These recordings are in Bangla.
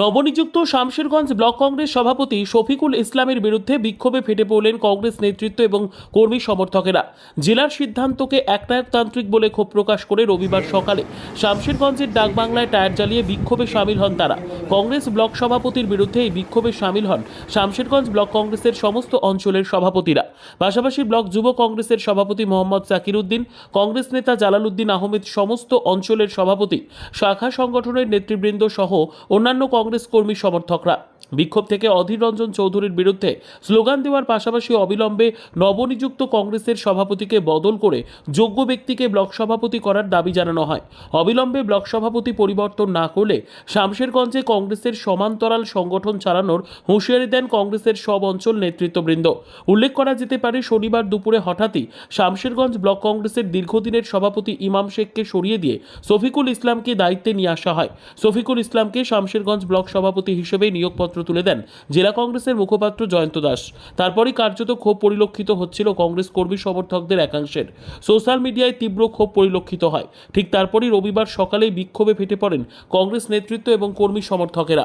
নবনিযুক্ত শামশেরগঞ্জ ব্লক কংগ্রেস সভাপতি শফিকুল ইসলামের বিরুদ্ধে বিক্ষোভে ফেটে পড়লেন কংগ্রেস নেতৃত্ব এবং কর্মী সমর্থকেরা। জেলার সিদ্ধান্তকে একনায়কতান্ত্রিক বলে ক্ষোভ প্রকাশ করে রবিবার সকালে শামশেরগঞ্জের ডাকবাংলায় টায়ার জ্বালিয়ে বিক্ষোভে সামিল হন তারা। কংগ্রেস ব্লক সভাপতির বিরুদ্ধে এই বিক্ষোভে সামিল হন শামশেরগঞ্জ ব্লক কংগ্রেসের সমস্ত অঞ্চলের সভাপতিরা। পাশাপাশি ব্লক যুব কংগ্রেসের সভাপতি মোহাম্মদ জাকির উদ্দিন কংগ্রেস নেতা জালালউদ্দিন আহমেদ, সমস্ত অঞ্চলের সভাপতি, শাখা সংগঠনের নেতৃবৃন্দ সহ অন্যান্য কংগ্রেস কর্মী সমর্থকরা। বিক্ষোভ থেকে অধীর রঞ্জন চৌধুরীর বিরুদ্ধে স্লোগান দেওয়ার পাশাপাশি অবিলম্বে নবনিযুক্ত কংগ্রেসের সভাপতিকে বদল করে যোগ্য ব্যক্তিকে ব্লক সভাপতি করার দাবি জানানো হয়। অবিলম্বে ব্লক সভাপতি পরিবর্তন না করলে শামশেরগঞ্জে কংগ্রেসের সমান্তরাল সংগঠন চালানোর হুঁশিয়ারি দেন কংগ্রেসের সব অঞ্চল নেতৃত্ববৃন্দ। উল্লেখ করা যেতে পারে, শনিবার দুপুরে হঠাৎই শামশেরগঞ্জ ব্লক কংগ্রেসের দীর্ঘদিনের সভাপতি ইমাম শেখকে সরিয়ে দিয়ে শফিকুল ইসলামকে দায়িত্বে নিয়ে আসা হয়। সফিকুল ইসলামকে শামশেরগঞ্জ ব্লক সভাপতি হিসেবে নিয়োগপত্র তুলে দেন। জেলা কংগ্রেসের মুখপাত্র জয়ন্ত দাস। তারপরই কার্যত ক্ষোভ পরিলক্ষিত হচ্ছিল কংগ্রেস কর্মী সমর্থকদের একাংশের। সোশ্যাল মিডিয়ায় তীব্র ক্ষোভ পরিলক্ষিত হয়। ঠিক তারপরই রবিবার সকালেই বিক্ষোভে ফেটে পড়েন কংগ্রেস নেতৃত্ব এবং কর্মী সমর্থকেরা।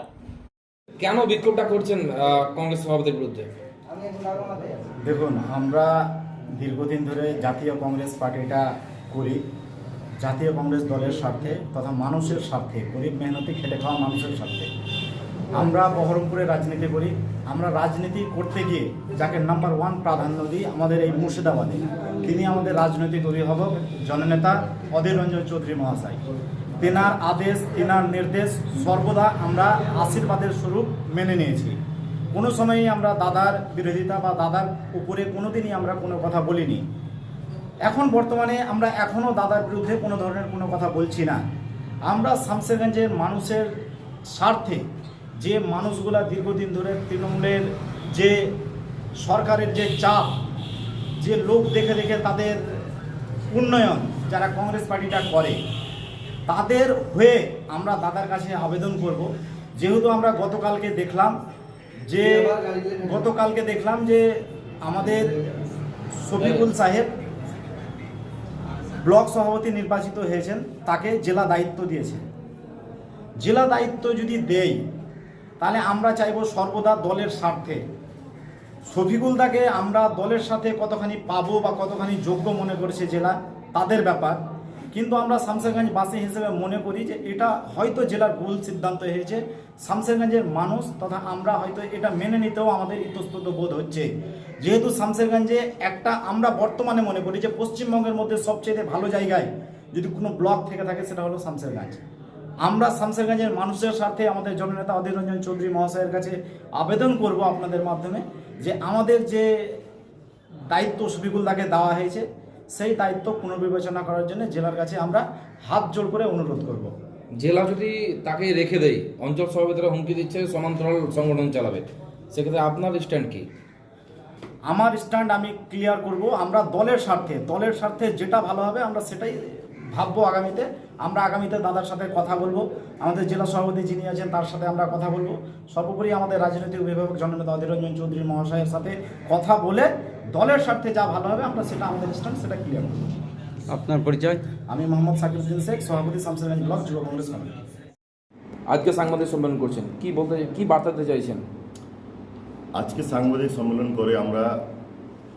কেন বিক্ষোভটা করছেন কংগ্রেস সভাপতির বিরুদ্ধে? দেখুন আমরা দীর্ঘদিন ধরে জাতীয় কংগ্রেস পার্টিটা করি। জাতীয় কংগ্রেস দলের স্বার্থে তথা মানুষের স্বার্থে গরিব মেহনতি খেটে খাওয়া মানুষের স্বার্থে। আমরা বহরমপুরে রাজনীতি করি। আমরা রাজনীতি করতে গিয়ে যাকে নাম্বার ওয়ান প্রাধান্য দিই আমাদের এই মুর্শিদাবাদে। তিনি আমাদের রাজনৈতিক অভিভাবক, জননেতা অধীর রঞ্জন চৌধুরী মহাশয়। তেনার আদেশ, তেনার নির্দেশ সর্বদা আমরা আশীর্বাদের স্বরূপ মেনে নিয়েছি। কোনো সময়ই আমরা দাদার বিরোধিতা বা দাদার উপরে কোনোদিনই আমরা কোনো কথা বলিনি। এখন বর্তমানে আমরা এখনও দাদার বিরুদ্ধে কোনো ধরনের কোনো কথা বলছি না। আমরা শামসেরগঞ্জের মানুষের স্বার্থে যে মানুষগুলা দীর্ঘদিন ধরে তৃণমূলের যে সরকারের যে চাপ, যে লোক দেখে দেখে তাদের উন্নয়ন যারা কংগ্রেস পার্টিটা করে, তাদের হয়ে আমরা দাদার কাছে আবেদন করব। যেহেতু আমরা গতকালকে দেখলাম যে, গতকালকে দেখলাম যে আমাদের শফিকুল সাহেব ব্লক সভাপতি নির্বাচিত হয়েছেন, তাকে জেলা দায়িত্ব দিয়েছে। জেলা দায়িত্ব যদি দেই তাহলে আমরা চাইব সর্বদা দলের স্বার্থে। শফিকুল দাকে আমরা দলের সাথে কতখানি পাবো বা কতখানি যোগ্য মনে করেছে জেলা, তাদের ব্যাপার। কিন্তু আমরা শামসেরগঞ্জ বাসী হিসেবে মনে করি যে এটা হয়তো জেলার ভুল সিদ্ধান্ত হয়েছে। শামসেরগঞ্জের মানুষ তথা আমরা হয়তো এটা মেনে নিতেও আমাদের ইতস্তত বোধ হচ্ছে। যেহেতু শামসেরগঞ্জে একটা আমরা বর্তমানে মনে করি যে পশ্চিমবঙ্গের মধ্যে সবচেয়ে ভালো জায়গায় যদি কোনো ব্লক থেকে থাকে সেটা হলো শামসেরগঞ্জ। আমরা শামসেরগঞ্জের মানুষের স্বার্থে আমাদের জননেতা অধীর রঞ্জন চৌধুরী মহাশয়ের কাছে আবেদন করব আপনাদের মাধ্যমে যে আমাদের যে দায়িত্ব শফিকুল দাকে দেওয়া হয়েছে সেই দায়িত্ব পুনর্বিবেচনা করার জন্য জেলার কাছে আমরা হাত জোড় করে অনুরোধ করব। জেলা যদি তাকে রেখে দেয় অঞ্চল সভাপতিরা হুমকি দিচ্ছে সমান্তরাল সংগঠন চালাবে সেক্ষেত্রে আপনার স্ট্যান্ড কি? আমার স্ট্যান্ড আমি ক্লিয়ার করব আমরা দলের স্বার্থে দলের স্বার্থে যেটা ভালো হবে আমরা সেটাই ভাববো আগামীতে। আমরা আগামীতে দাদার সাথে কথা বলব। আমাদের জেলা সভাপতি যিনি আছেন তার সাথে আমরা কথা বলব। সর্বোপরি আমাদের রাজনৈতিক অভিভাবক জননেতা অধীর রঞ্জন চৌধুরী মহাশয়ের সাথে কথা বলে দলের স্বার্থে যা ভালো হবে আমরা সেটা আমাদের স্ট্যান্ড সেটা ক্লিয়ার করব। আপনার পরিচয়? আমি মোহাম্মদ সাকিবুদ্দিন শেখ সভাপতি শামসেরগঞ্জ ব্লক যুব কংগ্রেস কমিটি। আজকে সাংবাদিক সম্মেলন করছেন। কি বলতে কি বার্তা দিতে চাইছেন? আজকে সাংবাদিক সম্মেলন করে আমরা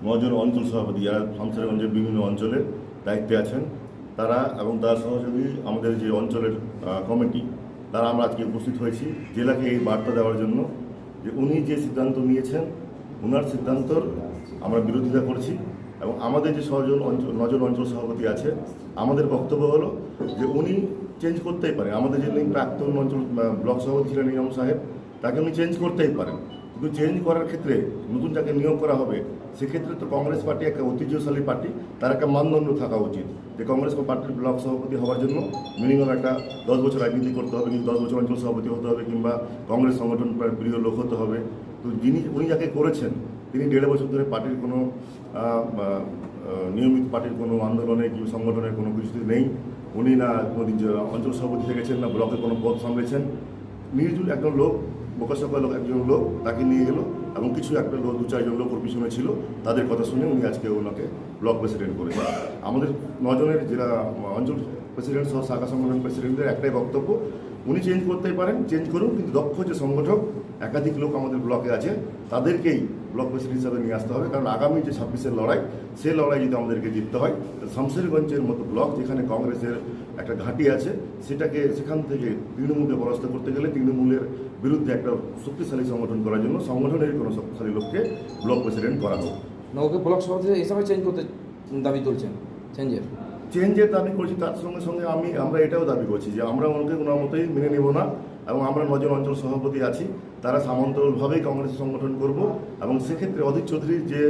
নজন অঞ্চল সভাপতি যারা শামসারগঞ্জের বিভিন্ন অঞ্চলে দায়িত্বে আছেন তারা এবং তার সহযোগী আমাদের যে অঞ্চলের কমিটি, তারা আমরা আজকে উপস্থিত হয়েছি। জেলাকে এই বার্তা দেওয়ার জন্য যে উনি যে সিদ্ধান্ত নিয়েছেন ওনার সিদ্ধান্তর আমরা বিরোধিতা করছি এবং আমাদের যে সহজন অঞ্চল নজর অঞ্চল সভাপতি আছে, আমাদের বক্তব্য হলো যে উনি চেঞ্জ করতেই পারেন আমাদের যে প্রাক্তন অঞ্চল ব্লক সভাপতি ছিলেন নিয়াম সাহেব, তাকে উনি চেঞ্জ করতেই পারেন। কিন্তু চেঞ্জ করার ক্ষেত্রে নতুন যাকে নিয়োগ করা হবে, সেক্ষেত্রে তো কংগ্রেস পার্টি একটা ঐতিহ্যশালী পার্টি, তার একটা মানদণ্ড থাকা উচিত। যে কংগ্রেস পার্টির ব্লক সভাপতি হওয়ার জন্য মিনিমাম একটা দশ বছর রাজনীতি করতে হবে, কিন্তু দশ বছর অঞ্চল সভাপতি হতে হবে, কিংবা কংগ্রেস সংগঠন প্রিয় লোক হতে হবে। তো যিনি, উনি যাকে করেছেন, তিনি দেড় বছর ধরে পার্টির কোনো নিয়মিত পার্টির কোনো আন্দোলনে কি সংগঠনের কোনো কিছুতে নেই। উনি না যে অঞ্চল সভাপতি থেকেছেন, না ব্লকের কোনো পদ সামলেছেন। নির্জুল একজন লোক বোকাশোকা লোক একজন লোক, তাকে নিয়ে গেল এবং কিছু একটা লোক, দু চারজন লোক ওর পিছনে ছিল। তাদের কথা শুনে উনি আজকে ওনাকে ব্লক প্রেসিডেন্ট করেছেন আমাদের নজনের জেলা অঞ্চল প্রেসিডেন্ট সহ শাখা সংগঠন প্রেসিডেন্টদের একটাই বক্তব্য, উনি চেঞ্জ করতেই পারেন চেঞ্জ করুন, কিন্তু দক্ষ যে সংগঠক, একাধিক লোক আমাদের ব্লকে আছে, তাদেরকেই ব্লক প্রেসিডেন্ট হিসাবে নিয়ে আসতে হবে। কারণ আগামী যে ছাব্বিশের লড়াই সেই লড়াই যদি আমাদেরকে জিততে হয় শামশেরগঞ্জের মতো ব্লক, যেখানে কংগ্রেসের একটা ঘাঁটি আছে, সেটাকে সেখান থেকে তৃণমূলকে পরাস্ত করতে গেলে তৃণমূলের বিরুদ্ধে একটা শক্তিশালী সংগঠন করার জন্য সংগঠনের কোনো শক্তিশালী লোককে ব্লক প্রেসিডেন্ট করা হোক। না ওকে ব্লক সভাপতি হিসাবে চেঞ্জ করতে দাবি তুলছেন চেঞ্জের চেঞ্জের দাবি করছি তার সঙ্গে সঙ্গে আমি আমরা এটাও দাবি করছি যে আমরা ওনাকে কোনো মতোই মেনে নেব না এবং আমরা নজন অঞ্চল সভাপতি আছি তারা সামন্তভাবেই কংগ্রেস সংগঠন করব এবং সেক্ষেত্রে অধীর চৌধুরীর যে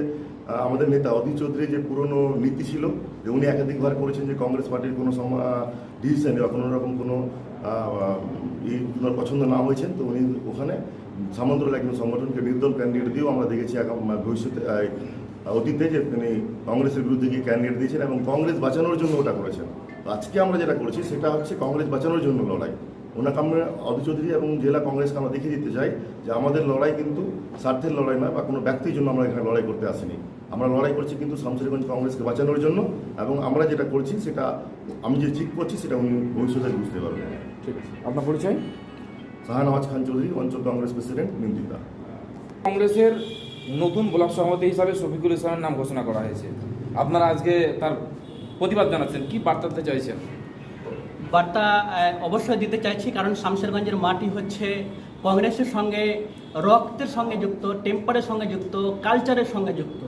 আমাদের নেতা অধীর চৌধুরীর যে পুরনো নীতি ছিল যে উনি একাধিকবার করেছেন যে কংগ্রেস পার্টির কোনো ডিসিশনে বা কোনো রকম কোনো ই পছন্দ না হয়েছেন, তো উনি ওখানে সামন্তরাল একজন সংগঠনকে নির্দল ক্যান্ডিডেট দিয়েও আমরা দেখেছি ভবিষ্যতে অতীতে যে তিনি কংগ্রেসের বিরুদ্ধে গিয়ে ক্যান্ডিডেট দিয়েছেন এবং কংগ্রেস বাঁচানোর জন্য ওটা করেছেন। আজকে আমরা যেটা করেছি সেটা হচ্ছে কংগ্রেস বাঁচানোর জন্য লড়াই। ওনাকে আমরা অধীর চৌধুরী এবং জেলা কংগ্রেসকে আমরা দেখিয়ে দিতে চাই যে আমাদের লড়াই কিন্তু স্বার্থের লড়াই নয় বা কোনো ব্যক্তির জন্য আমরা এখানে লড়াই করতে আসিনি। আমরা লড়াই করছি কিন্তু শামশেরগঞ্জ কংগ্রেসকে বাঁচানোর জন্য এবং আমরা যেটা করছি সেটা, আমি যে ঠিক করছি সেটা উনি ভবিষ্যতে বুঝতে পারবেন। ঠিক আছে। আপনার পরিচয়? শাহনওয়াজ খান চৌধুরী অঞ্চল কংগ্রেস প্রেসিডেন্ট নিন্দিতা। কংগ্রেসের নতুন ব্লক সভাপতি হিসাবে শফিকুল ইসলামের নাম ঘোষণা করা হয়েছে। আপনারা আজকে তার প্রতিবাদ জানাচ্ছেন। কি বার্তা দিতে চাইছেন? বার্তা অবশ্যই দিতে চাইছি কারণ শামশেরগঞ্জের মাটি হচ্ছে কংগ্রেসের সঙ্গে রক্তের সঙ্গে যুক্ত টেম্পারের সঙ্গে যুক্ত কালচারের সঙ্গে যুক্ত।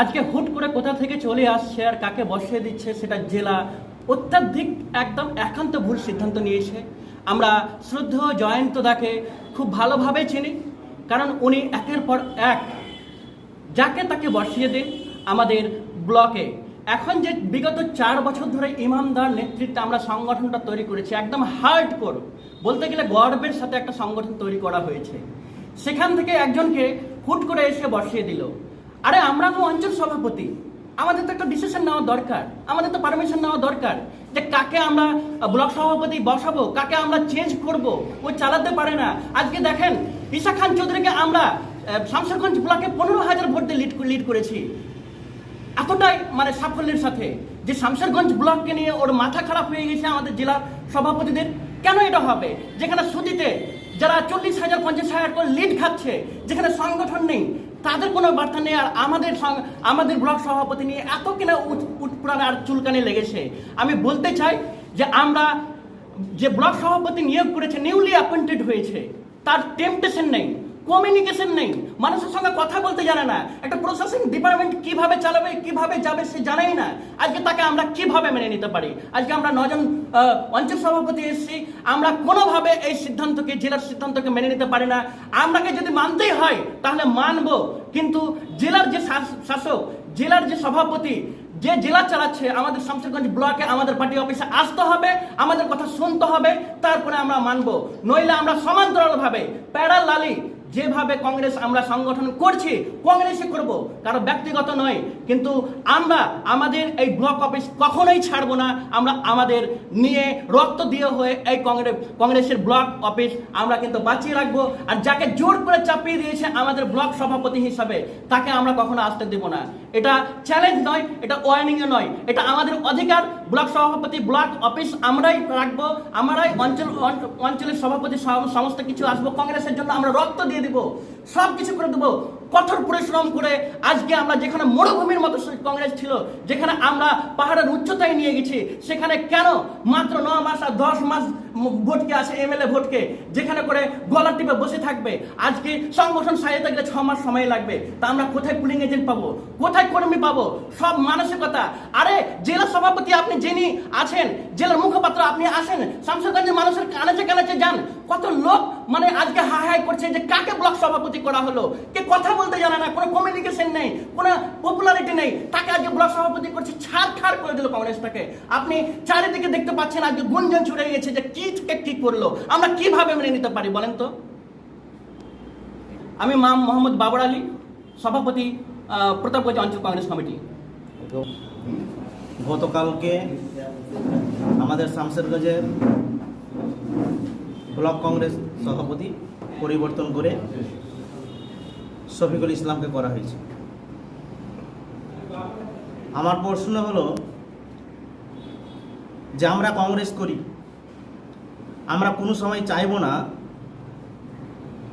আজকে হুট করে কোথা থেকে চলে আসছে আর কাকে বসিয়ে দিচ্ছে সেটা জেলা অত্যাধিক একদম একান্ত ভুল সিদ্ধান্ত নিয়েছে। আমরা শ্রদ্ধেয় জয়ন্ত দাকে খুব ভালোভাবে চিনি, কারণ উনি একের পর এক যাকে তাকে বসিয়ে দিন আমাদের ব্লকে। এখন যে বিগত চার বছর ধরে ইমামদার নেতৃত্বে আমরা সংগঠনটা তৈরি করেছি, একদম হার্ড কোর বলতে গেলে গর্বের সাথে একটা সংগঠন তৈরি করা হয়েছে। সেখান থেকে একজনকে হুট করে এসে বসিয়ে দিল। আরে আমরা তো অঞ্চল সভাপতি আমাদের তো একটা ডিসিশন নেওয়া দরকার। আমাদের তো পারমিশন নেওয়া দরকার যে কাকে আমরা ব্লক সভাপতি বসাবো কাকে আমরা চেঞ্জ করব ও চালাতে পারে না। আজকে দেখেন ঈশা খান চৌধুরীকে আমরা আহ, শামশেরগঞ্জ ব্লকে পনেরো হাজার ভোট দিয়ে লিড লিড করেছি। এতটাই মানে সাফল্যের সাথে যে শামশেরগঞ্জ ব্লককে নিয়ে ওর মাথা খারাপ হয়ে গেছে আমাদের জেলা সভাপতিদের। কেন এটা হবে? যেখানে সুদিতে যারা চল্লিশ হাজার পঞ্চাশ হাজার করে লিড খাচ্ছে যেখানে সংগঠন নেই তাদের কোনো বার্তা নেই, আর আমাদের আমাদের ব্লক সভাপতি নিয়ে এত কিনা উটপুরানো আর চুলকানি লেগেছে। আমি বলতে চাই যে আমরা যে ব্লক সভাপতি নিয়োগ করেছে নিউলি অ্যাপয়েন্টেড হয়েছে, তার টেম্পটেশন নেই। কমিউনিকেশন নেই। মানুষের সঙ্গে কথা বলতে জানে না। একটা প্রশাসন ডিপার্টমেন্ট কীভাবে চালাবে, কীভাবে যাবে সে জানেই না। আজকে তাকে আমরা কীভাবে মেনে নিতে পারি? আজকে আমরা নজন অঞ্চল সভাপতি এসেছি। আমরা কোনোভাবে এই সিদ্ধান্তকে, জেলার সিদ্ধান্তকে মেনে নিতে পারি না। আমরাকে যদি মানতেই হয়, তাহলে মানবো। কিন্তু জেলার যে শাসক, জেলার যে সভাপতি, যে জেলা চালাচ্ছে, আমাদের শামশেরগঞ্জ ব্লকে আমাদের পার্টি অফিসে আসতে হবে, আমাদের কথা শুনতে হবে, তারপরে আমরা মানবো। নইলে আমরা সমান্তরালভাবে, প্যারালালি যেভাবে কংগ্রেস আমরা সংগঠন করছি, কংগ্রেসই করব। কারও ব্যক্তিগত নয়, কিন্তু আমরা আমাদের এই ব্লক অফিস কখনোই ছাড়বো না। আমরা আমাদের নিয়ে রক্ত দিয়ে হয়ে এই কংগ্রেস কংগ্রেসের ব্লক অফিস আমরা কিন্তু বাঁচিয়ে রাখব। আর যাকে জোর করে চাপিয়ে দিয়েছে আমাদের ব্লক সভাপতি হিসাবে, তাকে আমরা কখনো আসতে দেব না। এটা চ্যালেঞ্জ নয়, এটা ওয়ার্নিংও নয়, এটা আমাদের অধিকার। ব্লক সভাপতি, ব্লক অফিস আমরাই রাখব, আমরাই অঞ্চল অঞ্চলের সভাপতি সমস্ত কিছু আসব। কংগ্রেসের জন্য আমরা রক্ত দিয়ে দিব। সব কিছু করে দেবো। কঠোর পরিশ্রম করে আজকে আমরা যেখানে মরুভূমির মতো কংগ্রেস ছিল, যেখানে আমরা পাহাড়ের উচ্চতায় নিয়ে গেছি, সেখানে কেন মাত্র ন মাস আর দশ মাস ভোটকে আসে এমএলএ ভোটকে, যেখানে করে গলা টিপে বসে থাকবে? আজকে সংগঠন সাজাতে গেলে ছ মাস সময় লাগবে। তা আমরা কোথায় পুলিং এজেন্ট পাবো? কোথায় কর্মী পাবো? সব মানসিকতা। আরে, জেলা সভাপতি আপনি যিনি আছেন, জেলার মুখপাত্র আপনি আসেন শামসুরগঞ্জের মানুষের কানাচে কানাচে যান। কত লোক মানে আজকে হাই হাই করছে যে কাকে ব্লক সভাপতি করা হলো। কে কথা বলতে জানে না, কোনো কমিউনিকেশন নেই, কোনো পপুলারিটি নেই। তাকে আজকে ব্লক সভাপতি করছে, ছাড় খাড় করে দিল কংগ্রেসটাকে আপনি চারিদিকে দেখতে পাচ্ছেন আজকে গুঞ্জন ছুড়ে গেছে যে কি কি করল। আমরা কীভাবে মেনে নিতে পারি বলেন তো? আমি মাম মোহাম্মদ বাবর আলী, সভাপতি প্রতাপগঞ্জ অঞ্চল কংগ্রেস কমিটি। গতকালকে আমাদের শামশেরগঞ্জের ব্লক কংগ্রেস সভাপতি পরিবর্তন করে শফিকুল ইসলামকে করা হয়েছে। আমার প্রশ্ন হলো যে আমরা কংগ্রেস করি, আমরা কোনো সময় চাইব না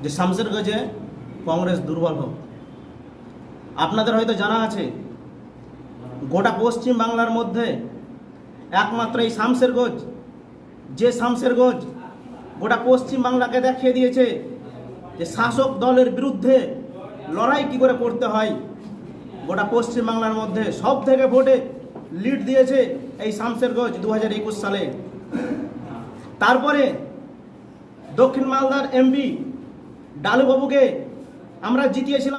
যে শামসের শামসেরগঞ্জে কংগ্রেস দুর্বল হোক। আপনাদের হয়তো জানা আছে, গোটা পশ্চিম বাংলার মধ্যে একমাত্র এই শামসের শামসেরগঞ্জ, যে শামসের শামসেরগঞ্জ গোটা পশ্চিম বাংলাকে দেখিয়ে দিয়েছে যে শাসক দলের বিরুদ্ধে লড়াই কি করে করতে হয়? গোটা পশ্চিমবাংলার মধ্যে সব থেকে ভোটে লিড দিয়েছে এই শামসেরগঞ্জ দু হাজার একুশ সালে। তারপরে দক্ষিণ মালদার এমবি ডালুবাবুকে আমরা জিতিয়েছিলাম।